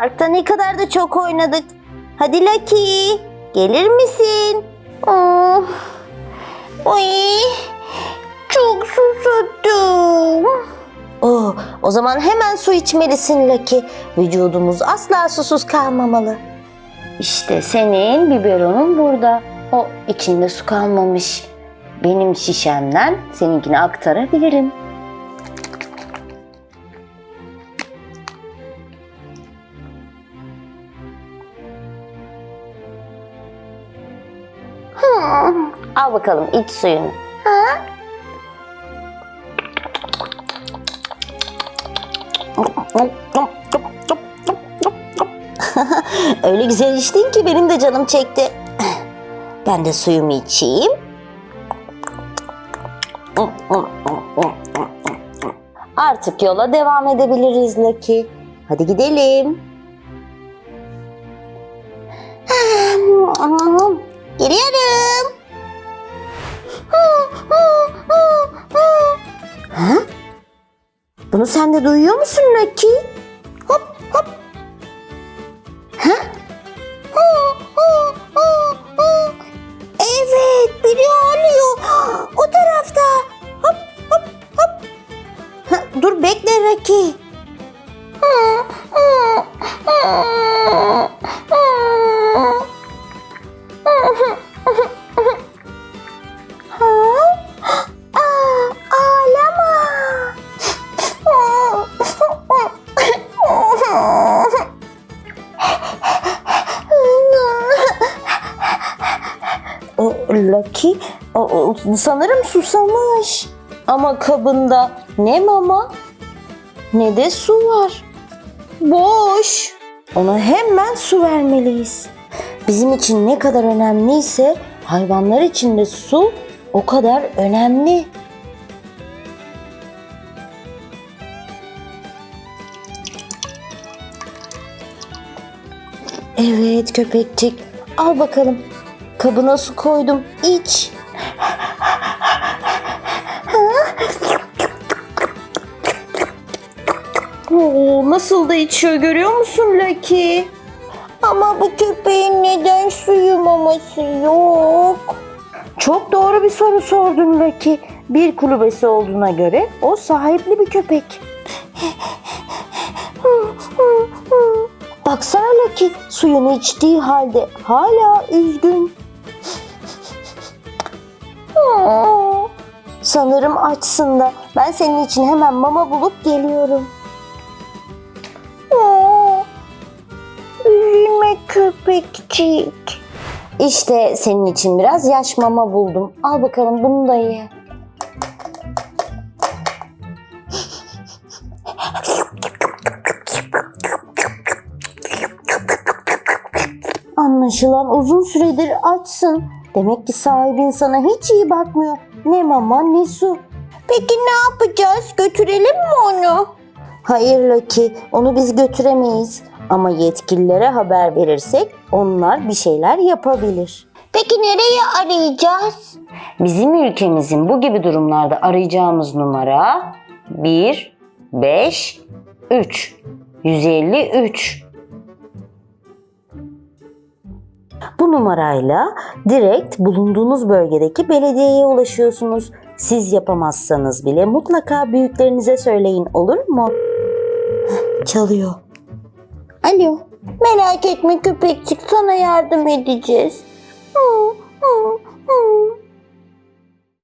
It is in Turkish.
Parkta ne kadar da çok oynadık. Hadi Lucky, gelir misin? Oh. Oy, çok susadım. Oh, o zaman hemen su içmelisin Lucky. Vücudumuz asla susuz kalmamalı. İşte senin biberonun burada. O içinde su kalmamış. Benim şişemden seninkini aktarabilirim. Al bakalım iç suyunu. Ha? Öyle güzel içtin ki benim de canım çekti. Ben de suyumu içeyim. Artık yola devam edebiliriz Lucky. Hadi gidelim. Geliyorum. Ha? Bunu sen de duyuyor musun Lucky? Hop hop. Ha? Evet, biri ağlıyor. O tarafta. Hop hop hop. Ha, dur bekle Rocky. O Lucky sanırım susamış. Ama kabında ne mama ne de su var. Boş. Ona hemen su vermeliyiz. Bizim için ne kadar önemliyse hayvanlar için de su o kadar önemli. Evet köpekçik. Al bakalım. Kabına su koydum. İç. Oo, nasıl da içiyor görüyor musun Lucky? Ama bu köpeğin neden suyu maması yok? Çok doğru bir soru sordun Lucky. Bir kulübesi olduğuna göre o sahipli bir köpek. Baksana Lucky suyunu içtiği halde hala üzgün. Sanırım açsın da ben senin için hemen mama bulup geliyorum. Aa, Üzülme köpekçik. İşte senin için biraz yaş mama buldum. Al bakalım bunu da ye. Anlaşılan uzun süredir açsın. Demek ki sahibin sana hiç iyi bakmıyor. Ne mama ne su. Peki ne yapacağız? Götürelim mi onu? Hayır Lucky, onu biz götüremeyiz. Ama yetkililere haber verirsek onlar bir şeyler yapabilir. Peki nereye arayacağız? Bizim ülkemizin bu gibi durumlarda arayacağımız numara 1 5 3 153. Bu numarayla direkt bulunduğunuz bölgedeki belediyeye ulaşıyorsunuz. Siz yapamazsanız bile mutlaka büyüklerinize söyleyin olur mu? Çalıyor. Alo. Merak etme köpekçik sana yardım edeceğiz.